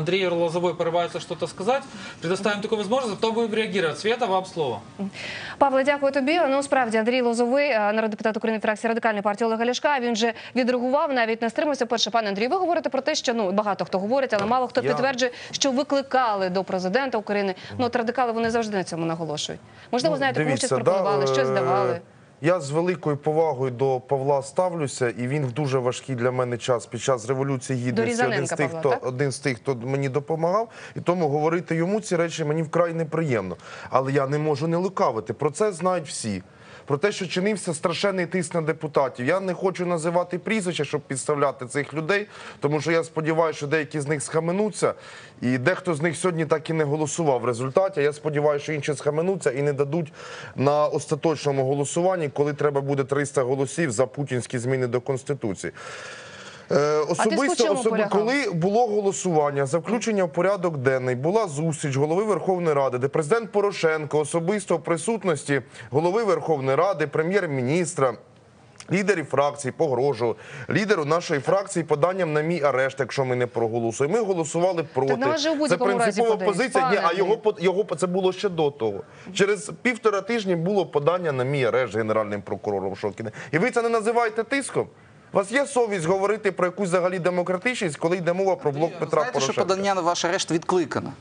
Андрей Лозовой порывается что-то сказать. Предоставим такую возможность, а потом будем реагировать. Света, вам слово. Павле, дякую тобі. Ну справді Андрій Лозовий, е, народний депутат України фракції радикальної партії Олега Ляшка. Він вже відреагував, навіть не стримався. Перше, пане Андрій, ви говорите про те, що ну багато хто говорить, але мало хто Я- підтверджує, що викликали до президента України. Ну от радикали вони завжди на цьому наголошують. Можливо, знаєте, кому щось Ну, пропонували, да, щось давали. Я з великою повагою до Павла ставлюся, і він в дуже важкий для мене час під час революції гідності. Один з тих, Павла, хто так? один з тих, хто мені допомагав, і тому говорити йому ці речі мені вкрай неприємно. Але я не можу не лукавити. Про це знають всі. Про те, що чинився страшенний тиск на депутатів. Я не хочу називати прізвища, щоб підставляти цих людей, тому що я сподіваюся, що деякі з них схаменуться, і дехто з них сьогодні так і не голосував в результаті. Я сподіваюся, що інші схаменуться і не дадуть на остаточному голосуванні, коли треба буде 300 голосів за путінські зміни до конституції. Е, Особисто, особи, коли було голосування за включення в порядок денний, була зустріч голови Верховної Ради, де президент Порошенко особисто в присутності голови Верховної Ради, прем'єр-міністра. Лідерів фракцій погрожував лідеру нашої фракції поданням на мій арешт, якщо ми не проголосуємо. Ми голосували проти. на вас же у Це принципова позиція. Ні, а його його це було ще до того. Через півтора тижні було подання на мій арешт генеральним прокурором Шокіне. І ви це не називаєте тиском? У вас є совість говорити про якусь взагалі демократичність, коли йде мова про блок Петра Знаєте, що подання на ваш арешт відкликано?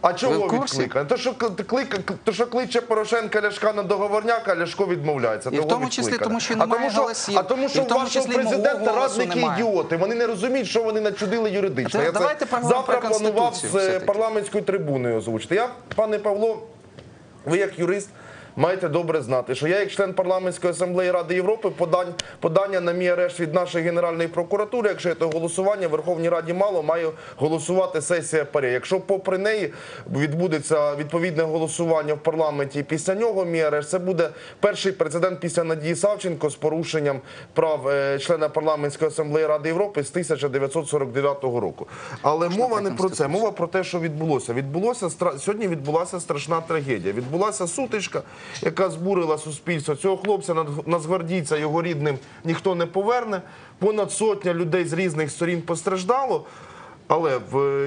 А чого відкликане? То, що клика, то, що кличе Порошенка Ляшка на договорняка, Ляшко відмовляється. І в тому числі тому, що немає голосів. а тому, що у вашого президента радники ідіоти. Вони не розуміють, що вони начудили юридично. Я це завтра планував з е, парламентською трибуною озвучити. Я, пане Павло, ви як юрист. Маєте добре знати, що я, як член парламентської асамблеї Ради Європи, подань, подання на мій арешт від нашої генеральної прокуратури, якщо є то голосування, в Верховній Раді мало має голосувати сесія ПАРЄ. Якщо попри неї відбудеться відповідне голосування в парламенті, і після нього мій арешт, це буде перший прецедент після Надії Савченко з порушенням прав е, члена парламентської асамблеї Ради Європи з 1949 року. Але мова не про це. Мова про те, що відбулося. Відбулося стра- сьогодні. Відбулася страшна трагедія. Відбулася сутичка, яка збурила суспільство. Цього хлопця нацгвардійця його рідним ніхто не поверне. Понад сотня людей з різних сторін постраждало. Але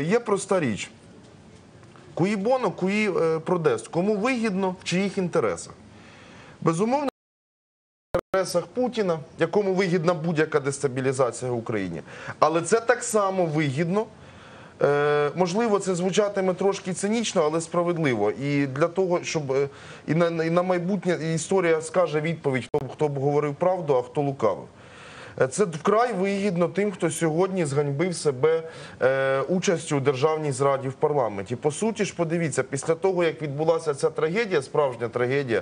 є проста річ. Куї боно, куї е, продест. Кому вигідно, в чиїх інтересах. Безумовно, в інтересах Путіна, якому вигідна будь-яка дестабілізація в Україні. Але це так само вигідно. Е, можливо, це звучатиме трошки цинічно, але справедливо. І для того, щоб е, і на, і на майбутнє історія скаже відповідь, хто, хто б говорив правду, а хто лукавив. Е, Це вкрай вигідно тим, хто сьогодні зганьбив себе е, участю у державній зраді в парламенті. По суті ж, подивіться, після того, як відбулася ця трагедія, справжня трагедія.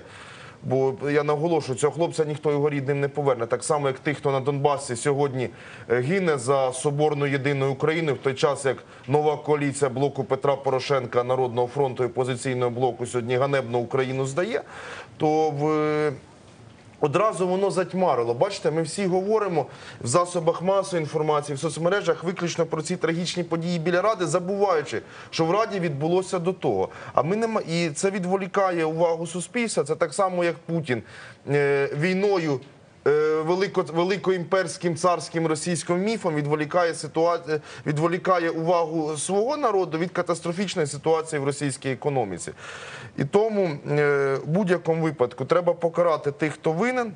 Бо я наголошую, цього хлопця ніхто його рідним не поверне. Так само, як тих, хто на Донбасі сьогодні е, гине за соборну єдину Україну, в той час як нова коаліція блоку Петра Порошенка, Народного фронту і опозиційного блоку сьогодні ганебно Україну здає, то в Одразу воно затьмарило. Бачите, ми всі говоримо в засобах масової інформації, в соцмережах виключно про ці трагічні події біля ради, забуваючи, що в раді відбулося до того. А ми нема і це відволікає увагу суспільства. Це так само, як Путін е, війною. Е, Велико, великоімперським царським російським міфом відволікає ситуацію, відволікає увагу свого народу від катастрофічної ситуації в російській економіці. І тому е, в будь-якому випадку треба покарати тих, хто винен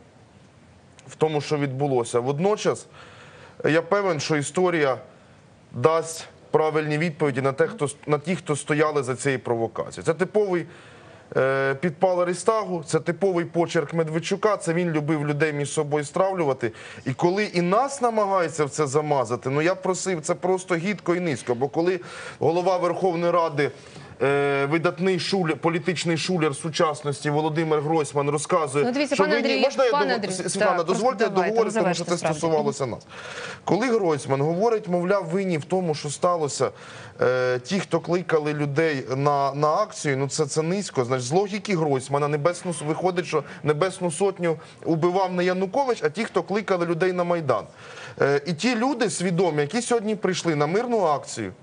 в тому, що відбулося. Водночас е, я певен, що історія дасть правильні відповіді на, те, хто, на ті, хто стояли за цією провокацією. Це типовий підпал Рістагу, це типовий почерк Медведчука. Це він любив людей між собою стравлювати. І коли і нас намагаються в це замазати, ну я просив, це просто гідко і низько. Бо коли голова Верховної Ради. Е, Видатний шулер, політичний шулер сучасності Володимир Гройсман розказує, Ну, дивіться, що пане ви можна я пане догов- Андрію, Світлана, так, дозвольте просто давайте, договорити, тому що це справді. стосувалося нас. Коли Гройсман говорить, мовляв, винні в тому, що сталося, е, ті, хто кликали людей на, на акцію, ну це, це низько. Значить, з логіки Гройсмана небесну виходить, що небесну сотню убивав не Янукович, а ті, хто кликали людей на Майдан. Е, і ті люди свідомі, які сьогодні прийшли на мирну акцію.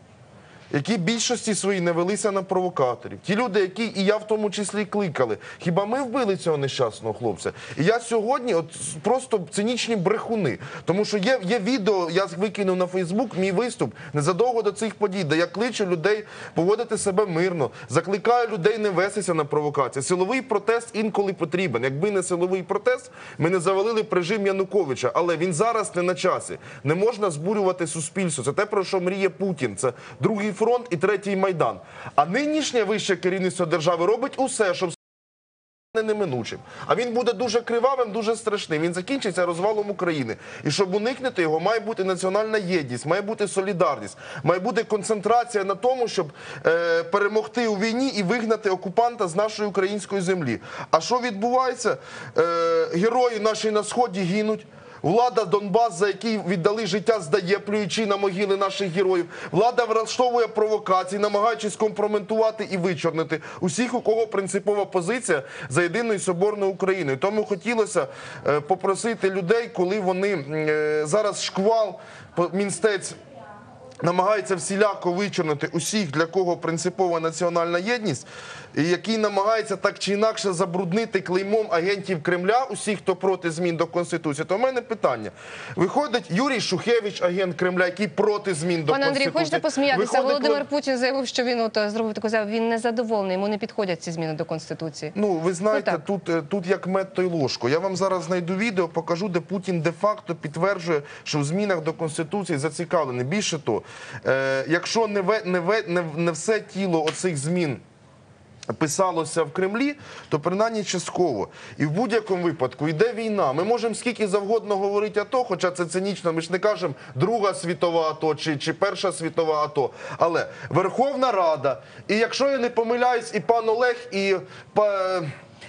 Які більшості свої не велися на провокаторів. Ті люди, які і я в тому числі кликали. Хіба ми вбили цього нещасного хлопця? І я сьогодні, от просто цинічні брехуни. Тому що є, є відео, я викинув на Фейсбук мій виступ незадовго до цих подій, де я кличу людей поводити себе мирно, закликаю людей не вестися на провокації. Силовий протест інколи потрібен. Якби не силовий протест, ми не завалили б режим Януковича, але він зараз не на часі. Не можна збурювати суспільство. Це те, про що мріє Путін. Це другий фронт і третій майдан. А нинішнє вище керівництво держави робить усе, щоб не неминучим. А він буде дуже кривавим, дуже страшним. Він закінчиться розвалом України. І щоб уникнути його, має бути національна єдність, має бути солідарність, має бути концентрація на тому, щоб е, перемогти у війні і вигнати окупанта з нашої української землі. А що відбувається? Е, герої наші на сході гинуть. Влада Донбас, за який віддали життя, здає, плюючи на могили наших героїв. Влада влаштовує провокації, намагаючись компроментувати і вичорнити усіх, у кого принципова позиція за єдиною соборною Україною. Тому хотілося е, попросити людей, коли вони е, зараз шквал мінстець намагається всіляко вичорнити усіх, для кого принципова національна єдність, і який намагається так чи інакше забруднити клеймом агентів Кремля, усіх, хто проти змін до Конституції, то в мене питання. Виходить Юрій Шухевич, агент Кремля, який проти змін до Пане Конституції. хочете посміятися? Виходить, Володимир Путін заявив, що він от зробив таку заяву. Він не задоволений, йому не підходять ці зміни до конституції. Ну, ви знаєте, Ну, тут, е, тут як мед, то й ложку. Я вам зараз знайду відео, покажу, де Путін де-факто підтверджує, що в змінах до Конституції зацікавлений. Більше то, е, якщо не, ве, не, ве, не, не все тіло оцих змін писалося в Кремлі, то принаймні частково. І в будь-якому випадку йде війна. Ми можемо скільки завгодно говорити АТО, хоча це цинічно, ми ж не кажемо Друга світова АТО чи, чи Перша світова АТО. Але Верховна Рада, і якщо я не помиляюсь, і пан Олег, і па-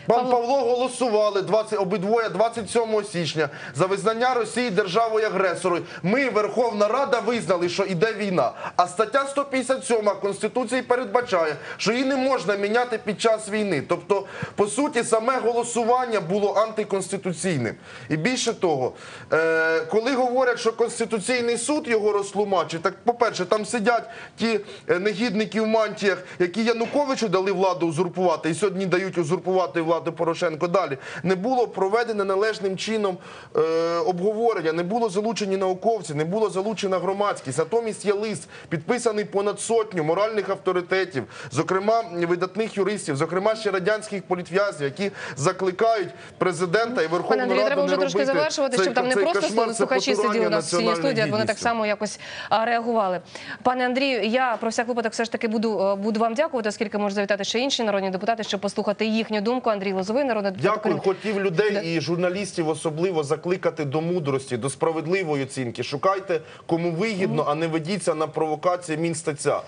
Пан Павло голосували 20, обидвоє 27 січня за визнання Росії державою агресорою. Ми, Верховна Рада, визнали, що іде війна. А стаття 157 Конституції передбачає, що її не можна міняти під час війни. Тобто, по суті, саме голосування було антиконституційним. І більше того, е, коли говорять, що Конституційний суд його розтлумачить, так по-перше, там сидять ті е, негідники в мантіях, які Януковичу дали владу узурпувати, і сьогодні дають узурпувати владу Порошенко. Далі не було проведене належним чином е, обговорення, не було залучені науковці, не було залучена громадськість. Натомість є лист, підписаний понад сотню моральних авторитетів, зокрема видатних юристів, зокрема ще радянських політв'язнів, які закликають президента і Верховну Раду треба не вже трошки завершувати, щоб там не просто кошмар, слухачі сиділи у нас в цій студії, вони так само якось реагували. Пане Андрію, я про всяк випадок все ж таки буду, е, буду вам дякувати, оскільки можуть завітати ще інші народні депутати, щоб послухати їхню думку. Андрій Лозовий, народний депутат Дякую, хотів людей і журналістів особливо закликати до мудрості, до справедливої оцінки. Шукайте кому вигідно, а не ведіться на провокації Мінстеця.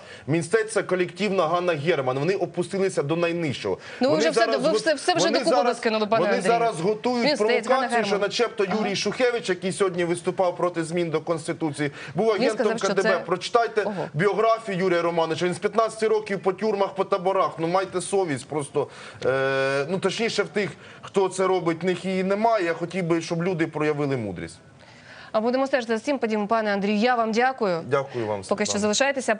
Це колективна Ганна Герман. Вони опустилися до найнижчого. Ну, Вони вже все- зараз ви все- все вже до куба скинули, пане Вони зараз готують Мінстець, провокацію, що начебто Юрій Шухевич, який сьогодні виступав проти змін до Конституції, був агентом сказав, КДБ. це- Прочитайте Ого. біографію Юрія Романовича. Він з 15 років по тюрмах, по таборах. Ну майте совість. Просто е, ну точніше в тих, хто це робить, в них її немає. Я хотів би, щоб люди проявили мудрість. А будемо стежити за цим. подім, пане Андрію. Я вам дякую. Дякую вам. Поки що залишайтеся.